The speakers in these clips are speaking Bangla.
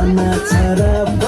I'm not Sana Tara Bhai.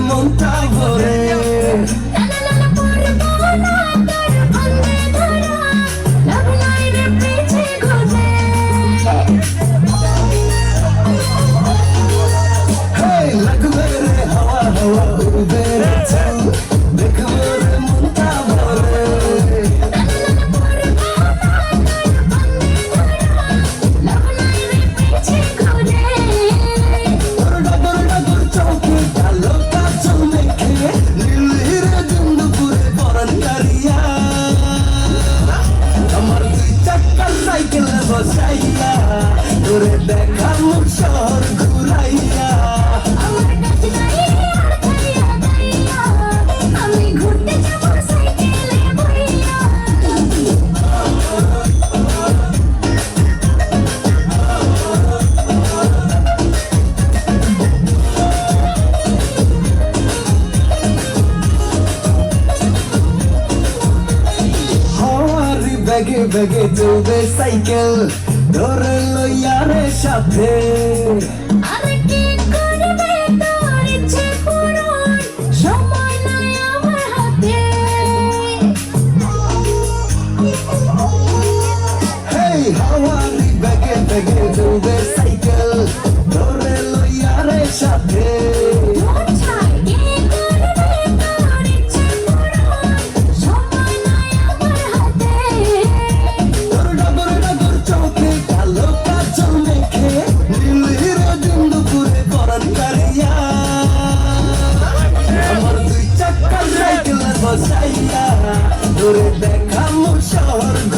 montavam বসাইয়া তোরে দেখা মুখ বেগে বেগে চলবে সাইকেল। ধরে লইয়ারে সাথে। Hey, চলবে সাইকেল। ধরে লইয়ারে সাথে। চাইয়া দূরে দেখামু স্বর্গ